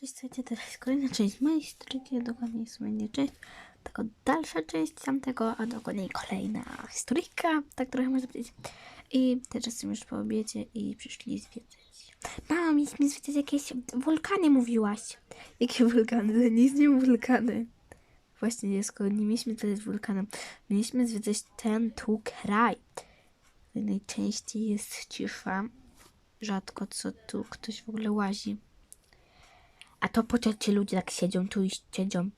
Cześć, słuchajcie, teraz kolejna część mojej historyki, a dokładniej w sumie nie część, tylko dalsza część tamtego, a dokładniej kolejna historyjka, tak trochę można powiedzieć. I teraz jestem już po obiedzie i przyszli zwiedzać. Mama, mieliśmy zwiedzać jakieś wulkany, mówiłaś. Jakie wulkany? To nie istnieją wulkany. Właśnie, jest nie mieliśmy zwiedzać wulkanem. Mieliśmy zwiedzać ten tu kraj. Najczęściej jest cisza. Rzadko co tu ktoś w ogóle łazi. A to po co ci ludzie tak siedzą tu i siedzą?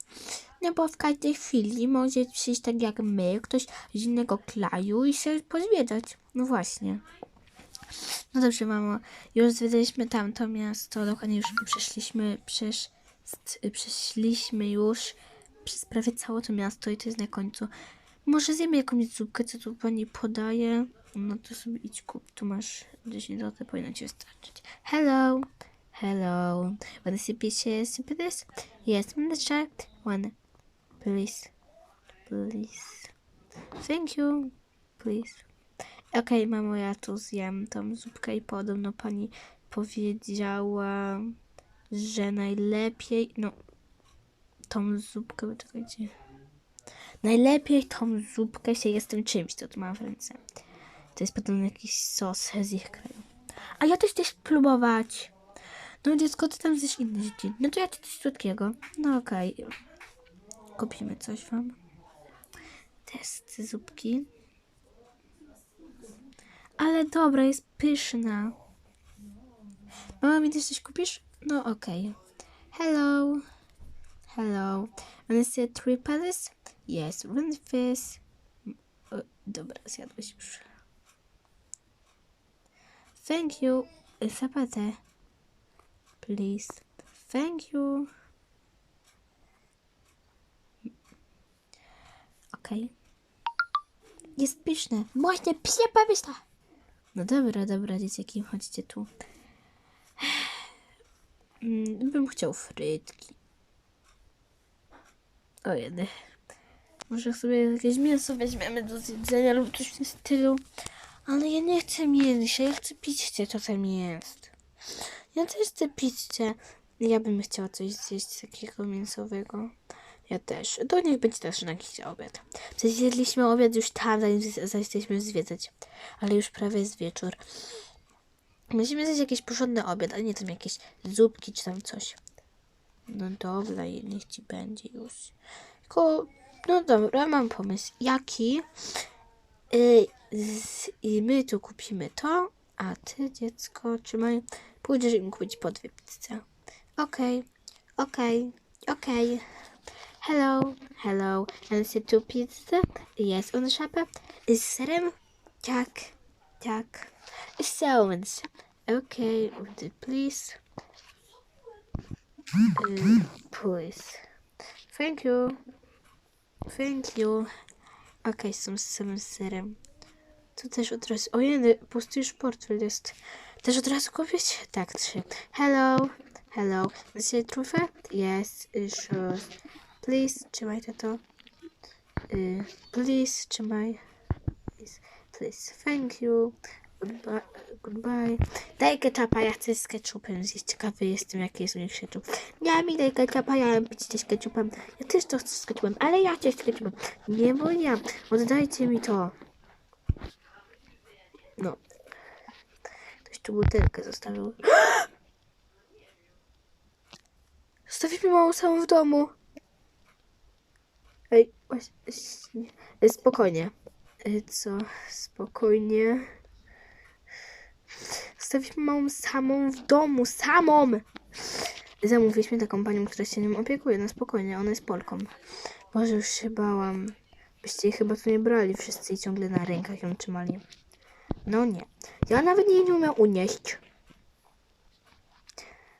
No bo w każdej chwili może przyjść tak jak my, ktoś z innego kraju i się pozwiedzać. No właśnie. No dobrze, mamo. Już zwiedzaliśmy tamto miasto. Dokładnie już przeszliśmy, przesz, przeszliśmy już przez prawie całe to miasto i to jest na końcu. Może zjemy jakąś zupkę, co tu pani podaje? No to sobie idź kup. Tu masz 10 zł, powinno ci wystarczyć. Hello. Hello. Wanna sip się sip this? Yes, gonna try one. Please. Please. Thank you. Please. Okej, mamo, ja tu zjem tą zupkę i podobno pani powiedziała, że najlepiej, no, tą zupkę, czekajcie. Najlepiej tą zupkę się je z tym czymś, co tu mam w ręce. To jest podobno jakiś sos z ich kraju. A ja też chcę spróbować. No dziecko, ty tam zjesz inne dzieci. No to ja ci coś słodkiego. No okej. Kupimy coś wam. Test zupki. Ale dobra, jest pyszna. Mama, mi też coś kupisz? No okej. Hello. Hello. Wanna see three palace? Yes, one fish. O, dobra, zjadłeś już. Thank you. Zapatę. Please. Thank you. Okej. Jest pyszne. Właśnie psie pyszne. No dobra, dobra, dzieciaki, chodźcie tu. Mm, Bym chciał frytki. O jedy. Może sobie jakieś mięso weźmiemy do zjedzenia lub coś w tym stylu. Ale ja nie chcę mięsa, ja chcę pićcie, co tam jest. Ja też chcę pićcie. Ja bym chciała coś zjeść takiego mięsowego. Ja też. To niech będzie też na jakiś obiad. Przecież jedliśmy obiad już tam, zanim zaczęliśmy zwiedzać. Ale już prawie jest wieczór. Musimy zjeść jakiś porządny obiad, a nie tam jakieś zupki czy tam coś. No dobra, i niech ci będzie już. Tylko, no dobra, mam pomysł. Jaki? Y, z, I my tu kupimy to, a ty, dziecko, trzymaj. Pójdziesz im kupić po dwie pizze. Okej, okej, okej. Hello, hello. And say two pizza? Yes, on the shop. Z serem? Tak, tak. So, więc, okej, okay, please. Y, please. Thank you. Thank you. Okej, są z samym serem. Tu też od razu. Ojej, pusty już portfel jest. Też od razu kupić? Tak, trzy. Hello. Hello. It trufę? Yes, y, sure. Please, trzymaj to. Y, please, trzymaj. Please. Thank you. Goodbye. Goodbye. Daj ketchupa, ja chcę z ketchupem zjeść. Ciekawy jestem, jaki jest u nich ketchup. Nie, mi daj ketchupa, ja mam pić z ketchupem. Ja też to chcę z ketchupem, ale ja chcę z ketchupem. Nie, bo ja. Oddajcie mi to. No. Tu butelkę zostawił. Zostawimy małą samą w domu. Ej. Ej, Spokojnie. Ej, Co? Spokojnie. Zostawiliśmy małą samą w domu. Samą! Zamówiliśmy taką panią, która się nią opiekuje. No spokojnie, ona jest Polką. Boże, już się bałam. Byście jej chyba tu nie brali wszyscy i ciągle na rękach ją trzymali. No nie. Ja nawet jej nie umiem unieść.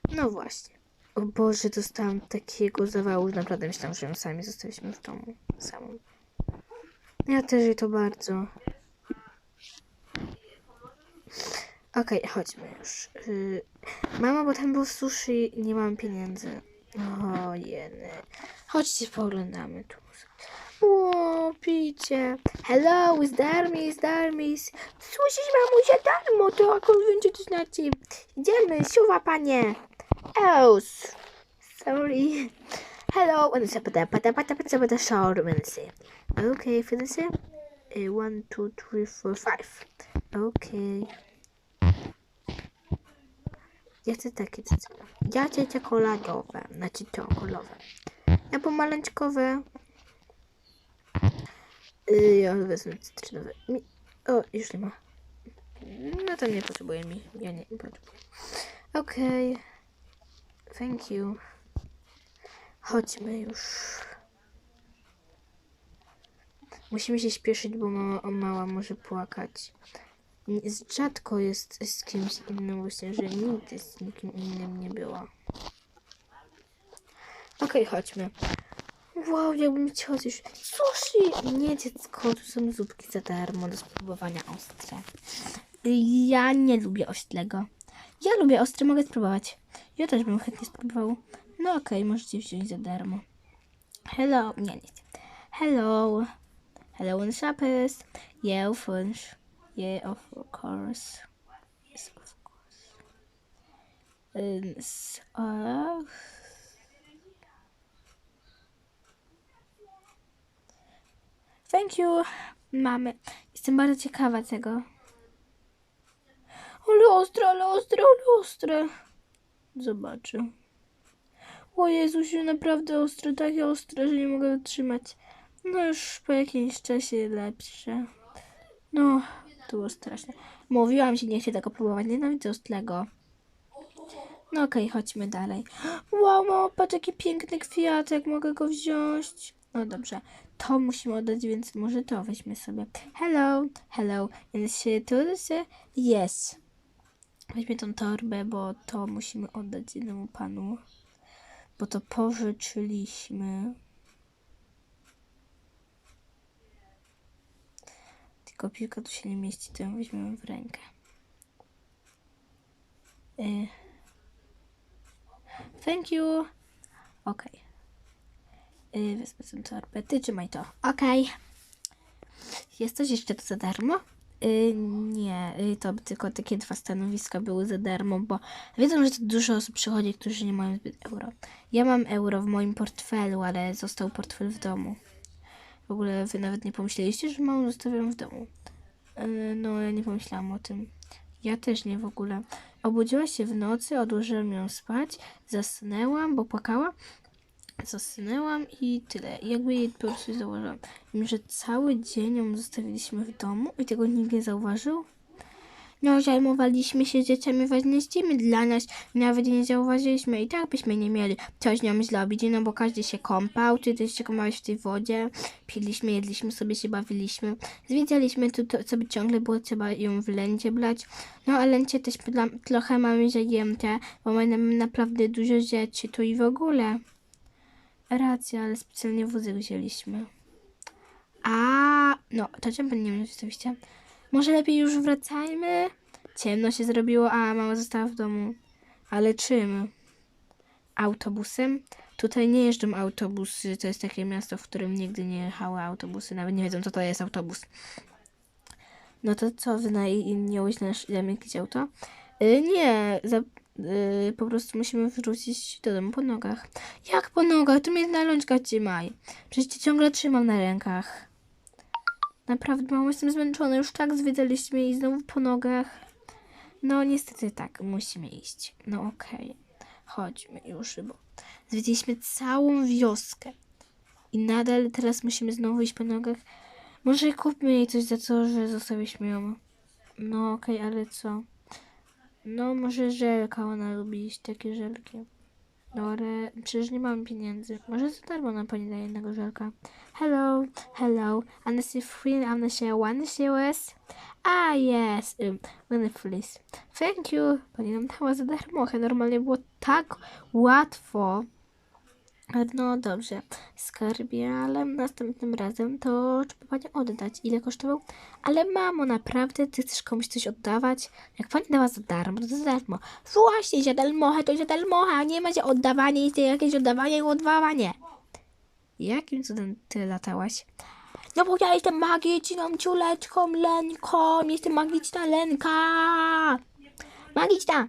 No właśnie. O Boże, dostałam takiego zawału, że naprawdę myślałam, że ją sami zostawiliśmy w domu. Samą. Ja też jej to bardzo. Okej, chodźmy już. Yy, mama, bo tam był sushi i nie mam pieniędzy. O, jeny. Chodźcie, pooglądamy tu. O, picie. Hello, is darmis, darmis. Słyszysz, mamusia, darmo, to jak on będzie to znaczy. Idziemy, siuwa, panie. Eus. Sorry. Hello, Wednesday, pata, pata, pata, pata, pata, shower Wednesday. Okay, finish it. Uh, one, two, three, four, five. Okay. Ja chcę takie. Ja chcę czekoladowe, znaczy czekoladowe. Ja pomarańczkowe. Yy, ja wezmę cytrynowe. Mi... O, już nie ma. No to nie potrzebuję mi. Ja nie, potrzebuję. Okej. Thank you. Chodźmy już. Musimy się śpieszyć, bo mama, o mała może płakać. Rzadko jest z kimś innym, właśnie, że nigdy z nikim innym nie była. Okej, chodźmy. Wow, jakbym chciała coś... Sushi! Nie, dziecko, tu są zupki za darmo do spróbowania ostre. Ja nie lubię ostrego. Ja lubię ostre, mogę spróbować. Ja też bym chętnie spróbował. No okej, możecie wziąć za darmo. Hello, nie, nie. Hello. Hello, and shoppers. Yeah, of course. Yeah, of course. Yes, of course. Um, so... Thank you, mamy. Jestem bardzo ciekawa tego. Ale ostre, ale ostre. Zobaczę. O Jezusie, naprawdę ostre, takie ostre, że nie mogę wytrzymać. No już po jakimś czasie lepsze. No, to było straszne. Mówiłam ci, nie chcę tego próbować, nienawidzę ostrego. No okej, chodźmy dalej. Wow, mamo, patrz jaki piękny kwiatek, mogę go wziąć. No dobrze, to musimy oddać, więc może to weźmy sobie. Hello, hello, she to say yes. Weźmy tą torbę, bo to musimy oddać jednemu panu. Bo to pożyczyliśmy. Tylko piłka tu się nie mieści, to ją weźmiemy w rękę. Y. Thank you. Okej. Y, Wezmę tę torbę. Ty trzymaj to. Okej. Jest coś jeszcze to za darmo? Y, nie, y, to tylko takie dwa stanowiska były za darmo, bo wiedzą, że to dużo osób przychodzi, którzy nie mają zbyt euro. Ja mam euro w moim portfelu, ale został portfel w domu. W ogóle wy nawet nie pomyśleliście, że małą zostawiam w domu. Y, no, ja nie pomyślałam o tym. Ja też nie w ogóle. Obudziła się w nocy, odłożyłam ją spać, zasnęłam, bo płakała. Zasnęłam i tyle. Jakby jej po prostu założyłam. Wiem, że cały dzień ją zostawiliśmy w domu i tego nikt nie zauważył. No, zajmowaliśmy się dzieciami ważnymi dla nas. Nawet nie zauważyliśmy i tak byśmy nie mieli coś nią zrobić, no bo każdy się kąpał, ty też się kąpałeś w tej wodzie, piliśmy, jedliśmy sobie, się bawiliśmy. Zwiedzaliśmy tu, to, sobie ciągle było trzeba ją w lęcie brać. No, a lęcie też dla, trochę mamy zajęte, bo mamy naprawdę dużo rzeczy tu i w ogóle. Racja, ale specjalnie wózek wzięliśmy. A, no, to czemu nie wiem rzeczywiście? Może lepiej już wracajmy? Ciemno się zrobiło, a mama została w domu. Ale czym? Autobusem? Tutaj nie jeżdżą autobusy. To jest takie miasto, w którym nigdy nie jechały autobusy. Nawet nie wiedzą, co to jest autobus. No to co, wynajęłeś nasz jakieś auto? Y, nie, za, y, po prostu musimy wrócić do domu po nogach. Jak po nogach? Tu mnie na rączkach trzymaj. Przecież cię ciągle trzymam na rękach. Naprawdę, mamo, jestem zmęczona. Już tak zwiedzaliśmy i znowu po nogach. No, niestety tak, musimy iść. No okej, chodźmy już, bo zwiedziliśmy całą wioskę. I nadal teraz musimy znowu iść po nogach. Może kupmy jej coś za to, że zostawiliśmy ją. No okej, ale co? No może żelka, ona lubi jeść takie żelki. No ale przecież nie mam pieniędzy. Może za darmo nam pani daje jednego żelka. Hello, hello. Anna się free, Anna się one się was. Ah, yes. Um, please. Thank you. Pani nam dała za darmo. Normalnie było tak łatwo. No dobrze, skarbie, ale następnym razem to trzeba pani oddać. Ile kosztował? Ale mamo, naprawdę ty chcesz komuś coś oddawać? Jak pani dała za darmo, to za darmo. Właśnie, darmo, to za darmo, a nie ma się oddawanie, jest jakieś oddawanie i oddawanie. Jakim cudem ty latałaś? No bo ja jestem magiczną ciuleczką, Lenką, jestem magiczna Lenka. Magiczna.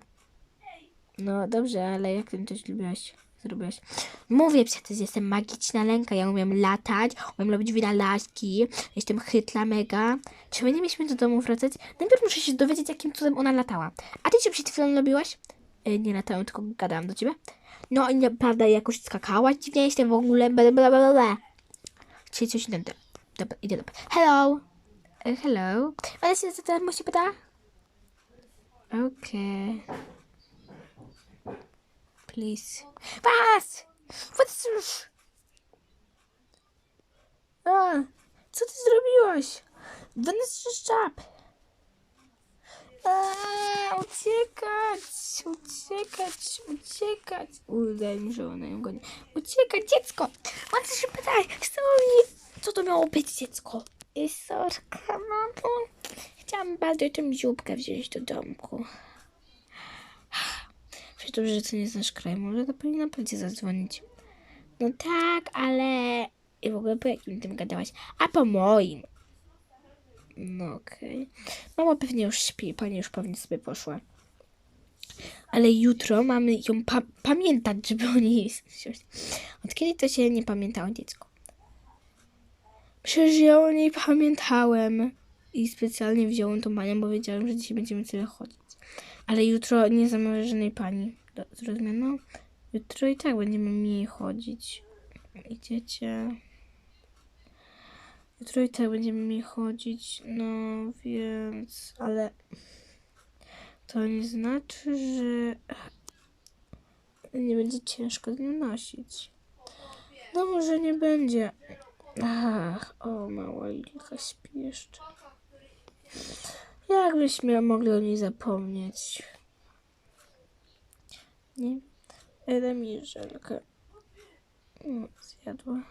No dobrze, ale jak ty coś lubiłaś? Zrobiłeś? Mówię przecież, jestem magiczna lęka, ja umiem latać, umiem robić wynalazki, jestem chytla mega. Czy my nie mieliśmy do domu wracać? Najpierw muszę się dowiedzieć, jakim cudem ona latała. A ty co przed chwilą robiłaś? Y, nie latałem, tylko gadałam do ciebie. No i naprawdę jakoś skakałaś dziwnie, jestem w ogóle bla bla bla bla. Czyli coś innego. Dobra, idę do... Hello! Y, hello? Ale się co tam się pyta? Okej. Please. Was! Was? A, co ty zrobiłaś? Vanessa Szap! A, uciekać! Uciekać! Uciekać! Udaje mi się, ona ją goni. Uciekać, dziecko! On się pytaj! Mi... Co to miało być, dziecko? I sorka, mamo. Chciałam bardzo tę ziółkę wziąć do domku. Przecież dobrze, że to nie znasz kraj. Może to powinna policja zadzwonić. No tak, ale... I w ogóle po jakim tym gadałaś? A po moim. No okej. Mama pewnie już śpi. Pani już pewnie sobie poszła. Ale jutro mamy ją pa- pamiętać, żeby o niej wziąć. Od kiedy to się nie pamiętało dziecko? Przecież ja o niej pamiętałem. I specjalnie wziąłem tą panią, bo wiedziałem, że dzisiaj będziemy tyle chodzić. Ale jutro nie zamawiam żadnej pani. Zrozumiano? Jutro i tak będziemy mniej chodzić. Idziecie. Jutro i tak będziemy mniej chodzić. No więc. Ale. To nie znaczy, że. Nie będzie ciężko z nosić. No może nie będzie. Ach, o mała Ilka śpi jeszcze. Jakbyśmy mogli o niej zapomnieć. Nie? Eda mi żelkę. Zjadła.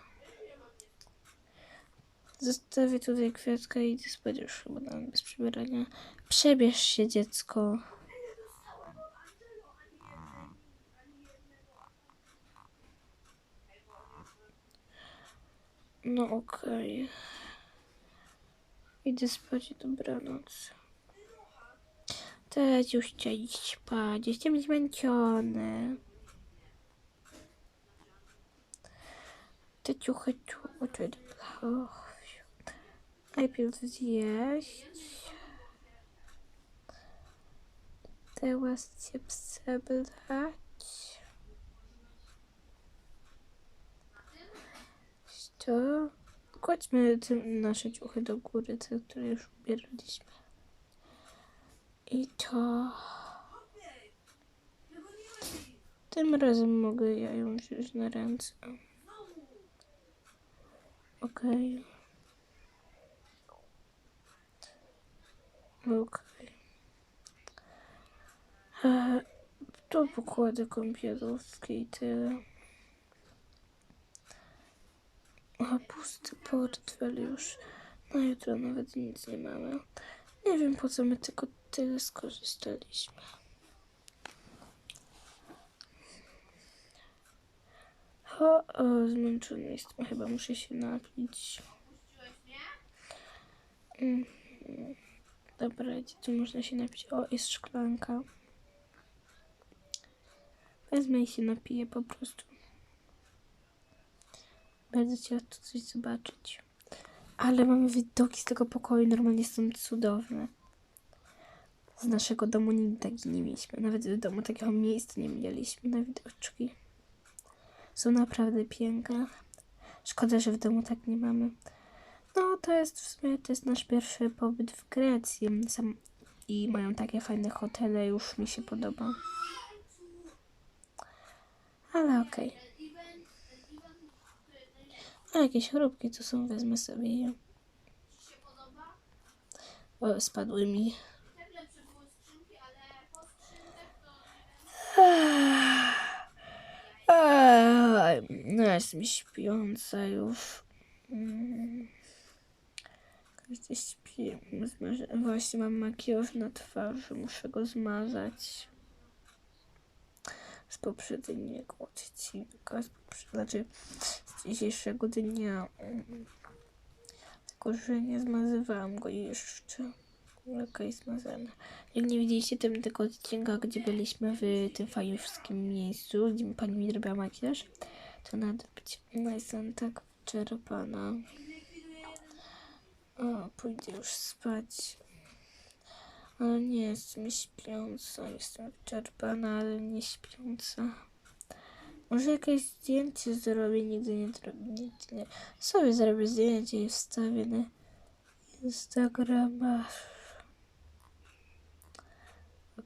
Zostawię tutaj kwiatka i już chyba nawet bez przybierania. Przebierz się, dziecko. No okej. Idę spać, dobranoc. Teraz już chcę iść spać. Jestem zmęczony. Te ciuchy. Och, fiu. Najpierw zjeść. Teraz się przebrać. To kładźmy nasze ciuchy do góry, te, które już ubieraliśmy. I to... Tym razem mogę ja ją wziąć na ręce. Okej. Okej. E, To pokładę kąpielówki i tyle. A pusty portfel już. Na jutro nawet nic nie mamy. Nie wiem po co my tylko tyle skorzystaliśmy. O, o, zmęczony jestem. Chyba muszę się napić. Mhm. Dobra, tu można się napić? O, jest szklanka. Wezmę i się napiję po prostu. Bardzo chciała tu coś zobaczyć. Ale mamy widoki z tego pokoju, normalnie są cudowne. Z naszego domu nigdy takich nie mieliśmy. Nawet w domu takiego miejsca nie mieliśmy na widoczki. Są naprawdę piękne. Szkoda, że w domu tak nie mamy. No, to jest w sumie to jest nasz pierwszy pobyt w Grecji. Sam, I mają takie fajne hotele, już mi się podoba. Ale okej. A jakieś chrupki tu są, wezmę sobie je. O, spadły mi. No, jestem śpiąca już. Mm. Każdy śpi. Właśnie mam makijaż na twarzy, muszę go zmazać. Z poprzedniego odcinka, z poprze- znaczy z dzisiejszego dnia. Tylko, że nie zmazywałam go jeszcze. Okej, smazane. Jak nie widzieliście tym tego odcinka, gdzie byliśmy w tym fajowskim miejscu, gdzie pani mi robiła makijaż, to nadal być. No jestem tak wyczerpana. O, pójdę już spać. Ale nie jestem śpiąca. Jestem wyczerpana, ale nie śpiąca. Może jakieś zdjęcie zrobię, nigdy nie zrobię. Sobie zrobię zdjęcie i wstawię na Instagrama.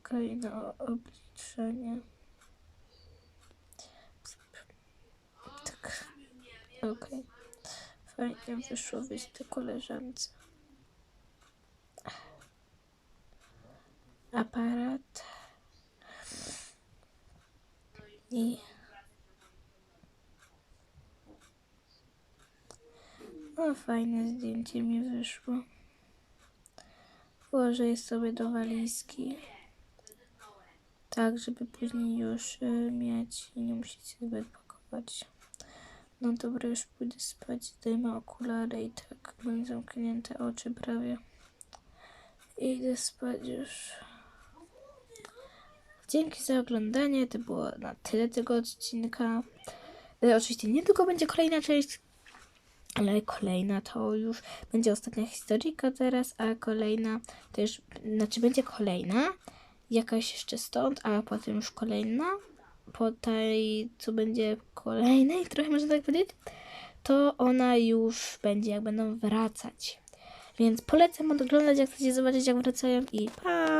Okej, na obliczenie. Tak. Okej. Fajnie wyszło wyjść do koleżance. Aparat. I... O, fajne zdjęcie mi wyszło. Włożę je sobie do walizki. Tak, żeby później już y, mieć i nie musieć zbyt pakować. No dobra, już pójdę spać, zdejmę okulary i tak mam zamknięte oczy prawie. I idę spać już. Dzięki za oglądanie, to było na tyle tego odcinka. E, oczywiście nie tylko będzie kolejna część, ale kolejna to już będzie ostatnia historyjka teraz, a kolejna to już, znaczy będzie kolejna, jakaś jeszcze stąd, a potem już kolejna, po tej, co będzie kolejnej, trochę można tak powiedzieć, to ona już będzie, jak będą wracać. Więc polecam oglądać, jak chcecie zobaczyć, jak wracają i pa!